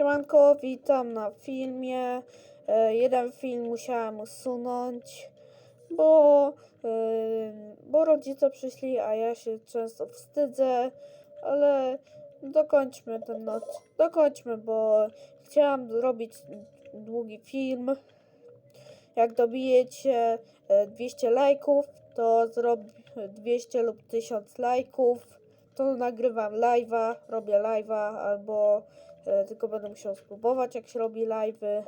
Siemanko, witam na filmie. E, jeden film musiałem usunąć, bo, e, bo rodzice przyszli, a ja się często wstydzę, ale dokończmy ten noc. Dokończmy, bo chciałam zrobić długi film. Jak dobijecie e, 200 lajków, to zrobię 200 lub 1000 lajków. To nagrywam live'a, robię live'a, albo e, tylko będę musiał spróbować, jak się robi live'y,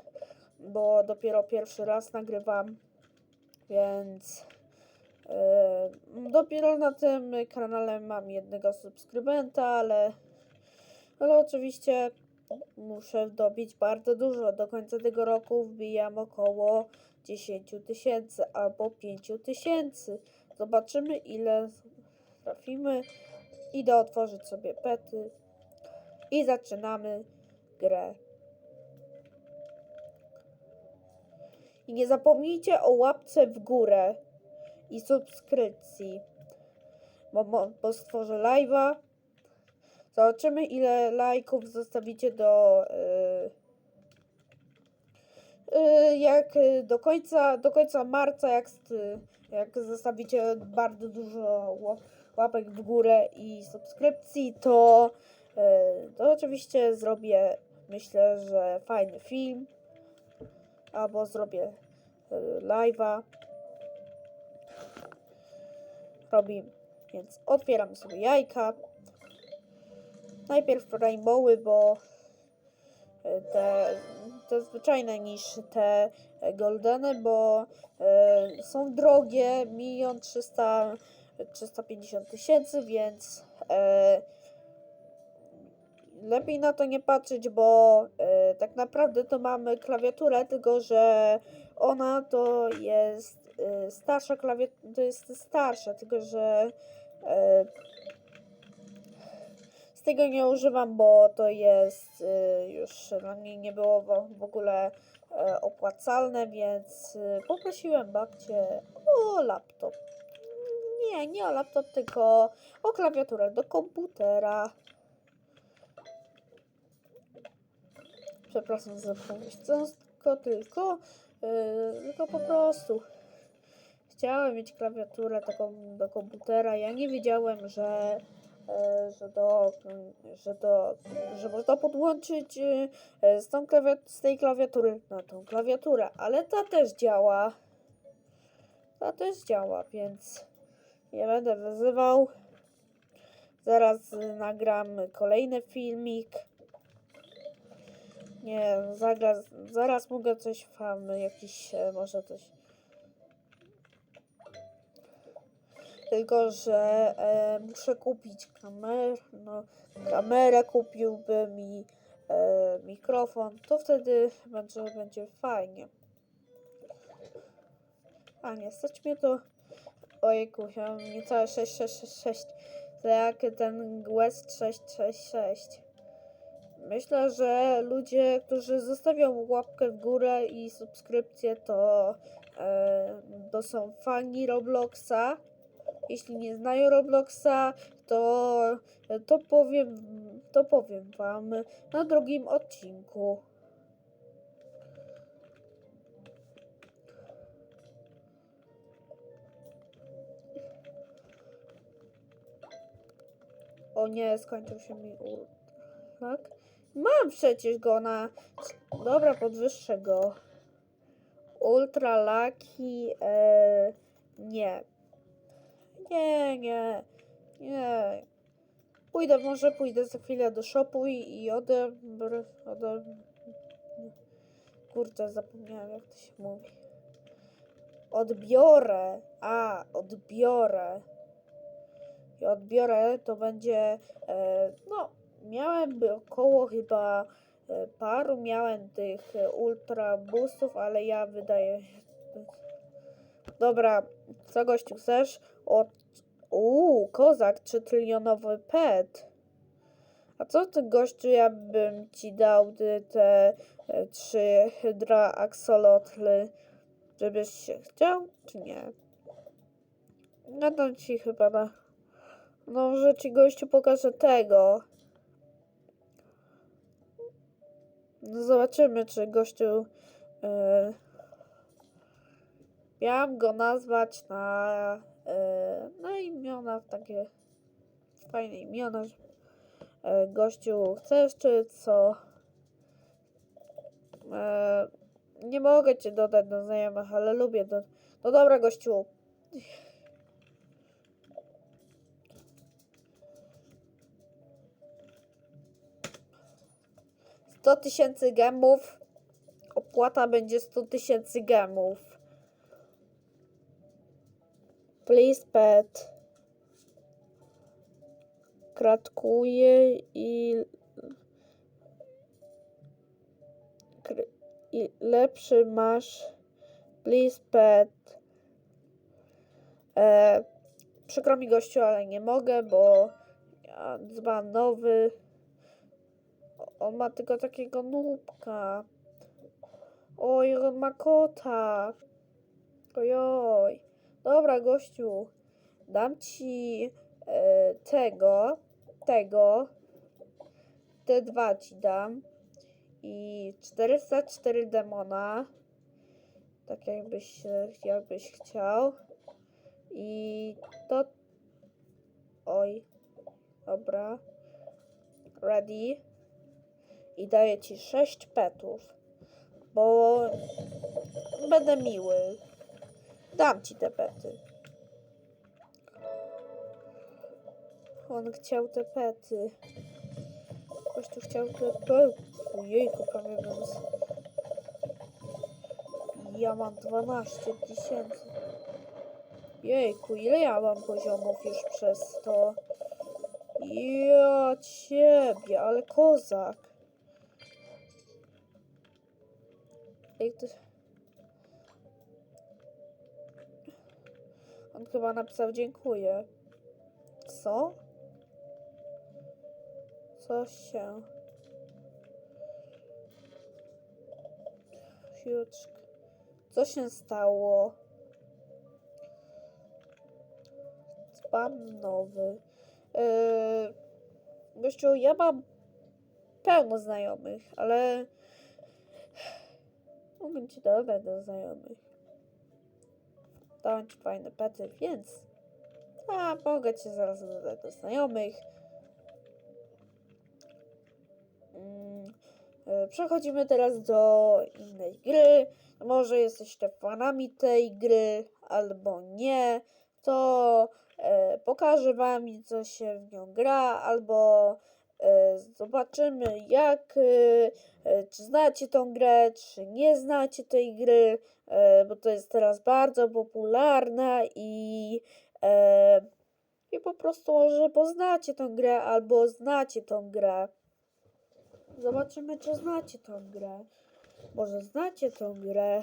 bo dopiero pierwszy raz nagrywam, więc e, dopiero na tym kanale mam jednego subskrybenta, ale, ale oczywiście muszę dobić bardzo dużo. Do końca tego roku wbijam około 10 tysięcy albo 5 tysięcy. Zobaczymy ile trafimy. Idę otworzyć sobie pety i zaczynamy grę. I nie zapomnijcie o łapce w górę i subskrypcji, bo, bo, bo stworzę live'a. Zobaczymy ile lajków zostawicie do yy, yy, jak yy, do końca do końca marca jak, jak zostawicie bardzo dużo ła- łapek w górę i subskrypcji, to, to oczywiście zrobię, myślę, że fajny film. Albo zrobię yy, live'a. Robimy. Więc otwieram sobie jajka. Najpierw rainbowy, bo yy, te, te zwyczajne niż te goldeny, bo yy, są drogie, milion trzysta 350 tysięcy, więc e, lepiej na to nie patrzeć, bo e, tak naprawdę to mamy klawiaturę, tylko że ona to jest e, starsza klawiatura, to jest starsza, tylko że e, z tego nie używam, bo to jest e, już dla mnie nie było w, ogóle e, opłacalne, więc e, poprosiłem babcię o laptop. Nie, nie o laptop, tylko o klawiaturę do komputera. Przepraszam za pomysł, tylko, yy, tylko po prostu chciałem mieć klawiaturę taką do komputera. Ja nie wiedziałem, że, yy, że, do, że, do, że można podłączyć yy, z, tą klawiat- z tej klawiatury na tą klawiaturę, ale ta też działa. Ta też działa, więc nie będę wyzywał. Zaraz nagram kolejny filmik. Nie, zaraz, zaraz mogę coś wam, jakiś, e, może coś. Tylko, że e, muszę kupić kamerę, no, kamerę kupiłbym i e, mikrofon, to wtedy będzie, będzie fajnie. A nie stać mnie to Ojejku, ja mam niecałe 6666. To jak ten West 666. Myślę, że ludzie, którzy zostawią łapkę w górę i subskrypcję, to, e, to są fani Robloxa. Jeśli nie znają Robloxa, to, to, powiem, to powiem wam na drugim odcinku. O nie, skończył się mi ur... Tak? Mam przecież go na... Dobra, podwyższę go. Ultra Lucky... E... Nie. Nie, nie. Nie. Pójdę, może pójdę za chwilę do shopu i, i odebrę... Ode... Kurczę, zapomniałem jak to się mówi. Odbiorę. A, odbiorę i odbiorę, to będzie, e, no, miałem około chyba e, paru, miałem tych e, ultra boostów, ale ja wydaję, dobra, co gościu chcesz? Od, uuu, kozak, 3 trylionowy pet. A co ty gościu, ja bym ci dał te e, trzy hydra axolotly, żebyś się chciał, czy nie? To ci chyba na... No, może ci gościu pokażę tego. No zobaczymy, czy gościu. E, miałam go nazwać na, e, na imiona, w takie fajne imiona. że- E, gościu, chcesz czy co? E, nie mogę cię dodać do znajomych, ale lubię do. No dobra, gościu. Sto tysięcy gemów. Opłata będzie 100 tysięcy gemów. Please pet. Kratkuje i, i lepszy masz. Please pet. E, przykro mi gościu, ale nie mogę, bo ja dzban nowy. On ma tylko takiego nubka. Oj, on ma kota. Ojoj. Dobra, gościu. Dam ci e, tego, tego. Te dwa ci dam. I 404 demona. Tak jakbyś, jakbyś chciał. I to... Oj. Dobra. Ready. I daję ci 6 petów. Bo będę miły. Dam ci te pety. On chciał te pety. Ktoś tu chciał te pety. Jejku, prawie z... Ja mam 12 tysięcy. Jejku, ile ja mam poziomów już przez to? Ja ciebie, ale kozak. Ej, to... On chyba napisał dziękuję. Co? Co się... Fiuczk. Co się stało? Dzban nowy. Yy... Gościu, ja mam pełno znajomych, ale... Mogę ci dodać do znajomych. Dałem ci fajne pety, więc... A, mogę cię zaraz dodać do znajomych. Mm, e, Przechodzimy teraz do innej gry. Może jesteście fanami tej gry, albo nie. To e, pokażę wam, co się w nią gra, albo zobaczymy, jak, e, e, czy znacie tą grę, czy nie znacie tej gry, e, bo to jest teraz bardzo popularna i, e, i po prostu może poznacie tą grę, albo znacie tą grę. Zobaczymy, czy znacie tą grę. Może znacie tą grę.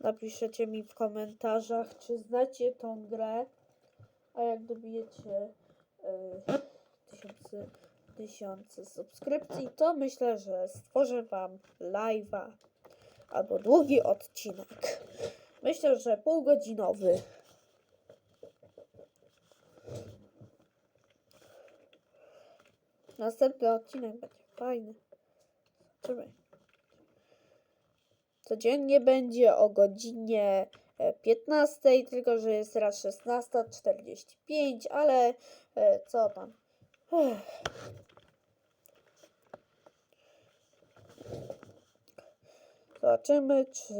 Napiszecie mi w komentarzach, czy znacie tą grę. A jak dobijecie y, tysiące, tysiące subskrypcji, to myślę, że stworzę wam live'a albo długi odcinek. Myślę, że półgodzinowy. Następny odcinek będzie fajny. Zobaczymy. Codziennie będzie o godzinie e, 15, tylko że jest teraz 16.45, ale e, co tam? Ech. Zobaczymy, czy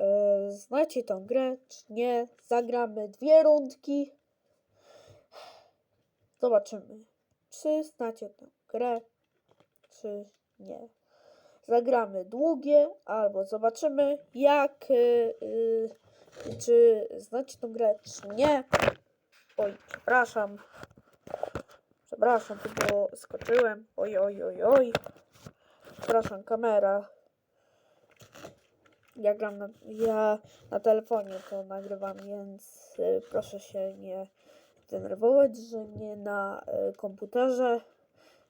e, znacie tą grę, czy nie. Zagramy dwie rundki. Zobaczymy, czy znacie tę grę, czy nie. Zagramy długie, albo zobaczymy, jak, y, y, czy znacie tą grę, czy nie. Oj, przepraszam. Przepraszam, było, skoczyłem. Oj, oj, oj, oj. Przepraszam, kamera. Ja gram na, ja na telefonie to nagrywam, więc y, proszę się nie denerwować, że nie na y, komputerze.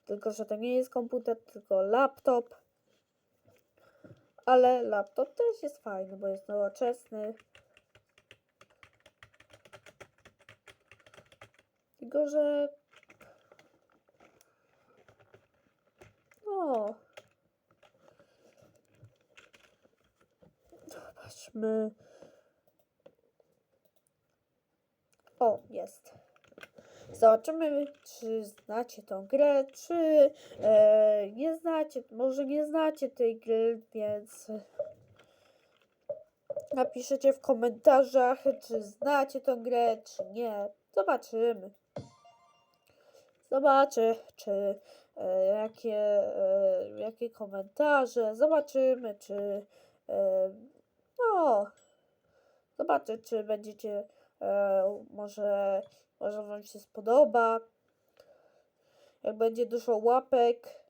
Tylko, że to nie jest komputer, tylko laptop. Ale laptop też jest fajny, bo jest nowoczesny. Tylko, że. No. Zobaczmy. O, jest. Zobaczymy, czy znacie tą grę, czy e, nie znacie, może nie znacie tej gry, więc napiszecie w komentarzach, czy znacie tą grę, czy nie. Zobaczymy. Zobaczę, czy e, jakie, e, jakie komentarze, zobaczymy, czy e, no, zobaczę, czy będziecie, e, może, może wam się spodoba. Jak będzie dużo łapek,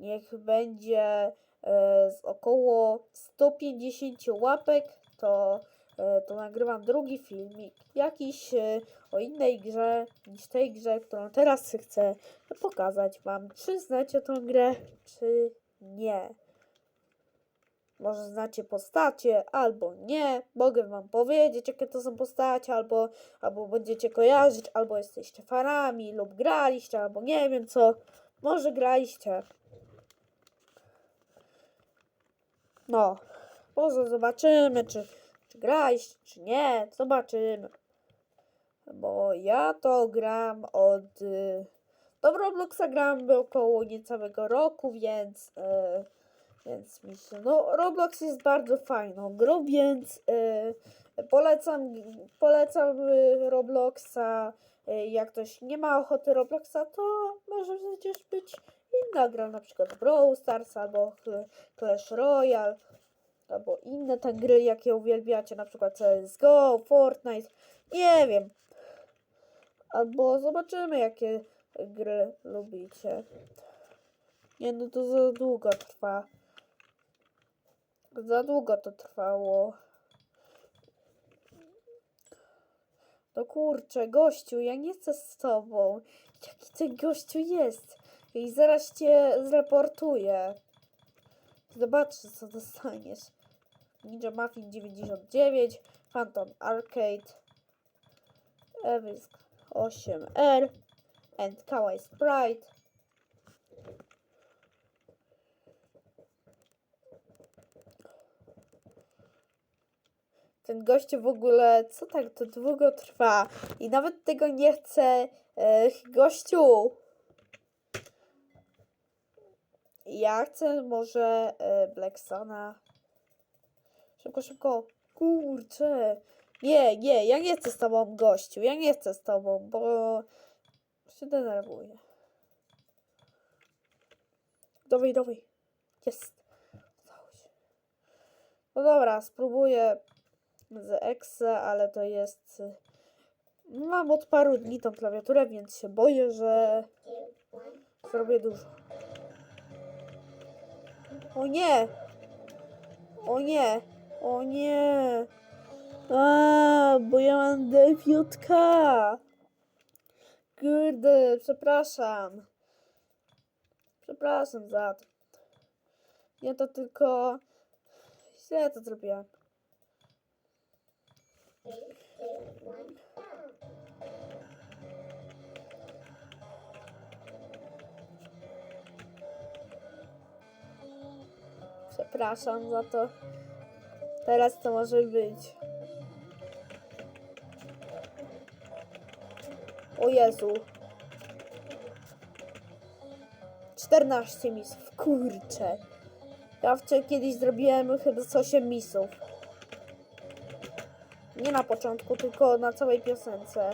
niech będzie e, z około 150 łapek, to, e, to nagrywam drugi filmik, jakiś e, o innej grze niż tej grze, którą teraz chcę pokazać wam. Czy znacie tą grę, czy nie. Może znacie postacie, albo nie. Mogę wam powiedzieć, jakie to są postacie, albo, albo będziecie kojarzyć, albo jesteście fanami, lub graliście, albo nie wiem co. Może graliście. No, może zobaczymy, czy, czy graliście, czy nie. Zobaczymy. Bo ja to gram od. Y, do Robloxa gram około niecałego roku, więc. Y, więc się. No, Roblox jest bardzo fajną grą, więc y, polecam, polecam y, Robloxa. Y, jak ktoś nie ma ochoty Robloxa, to może przecież być inna gra, na przykład Brawl Stars albo Cl- Clash Royale, albo inne te gry, jakie uwielbiacie, na przykład CSGO, Fortnite, nie wiem. Albo zobaczymy, jakie gry lubicie. Nie, no to za długo trwa. Za długo to trwało. No kurczę, gościu, ja nie chcę z tobą. Jaki ty gościu jest? I zaraz cię zreportuję. Zobaczcie, co dostaniesz. Ninja Muffin 99, Phantom Arcade, Ewisk 8R, and Kawaii Sprite. Ten gościu w ogóle, co tak to długo trwa? I nawet tego nie chce. E, gościu! Ja chcę może e, Blacksona. Szybko, szybko. Kurczę. Nie, nie, ja nie chcę z tobą, gościu. Ja nie chcę z tobą, bo się denerwuję. Dawaj, dawaj. Jest. No dobra, spróbuję z Exe, ale to jest... y, Mam od paru dni tą klawiaturę, więc się boję, że zrobię dużo. O nie! O nie! O nie! A, bo ja mam defiutka! Kurde, przepraszam. Przepraszam za to. Ja to tylko... Źle to zrobiłam. Przepraszam za to. Teraz to może być. O Jezu. 14 misów. Kurczę. Ja wczoraj kiedyś zrobiłem chyba z 8 misów. Nie na początku, tylko na całej piosence.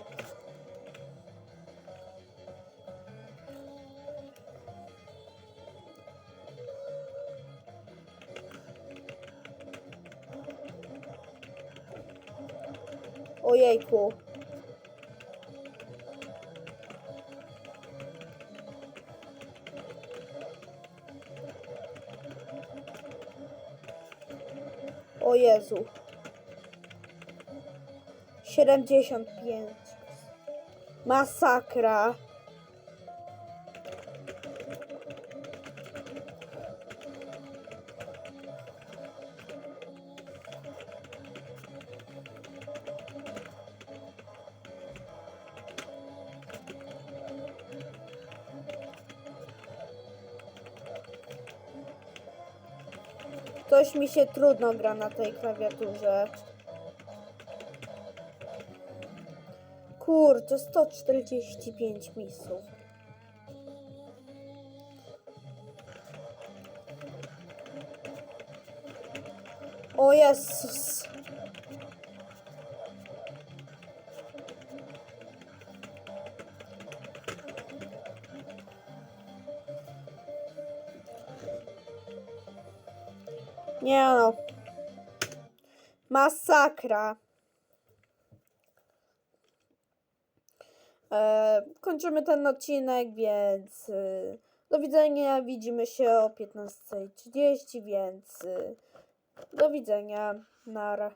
Ojejku. O Jezu. 75. Masakra. Coś mi się trudno gra na tej klawiaturze. Kurczę, 145 misów. O Jezus. Nie no. Masakra. E, kończymy ten odcinek, więc y, do widzenia. Widzimy się o 15.30, więc y, do widzenia. Nara.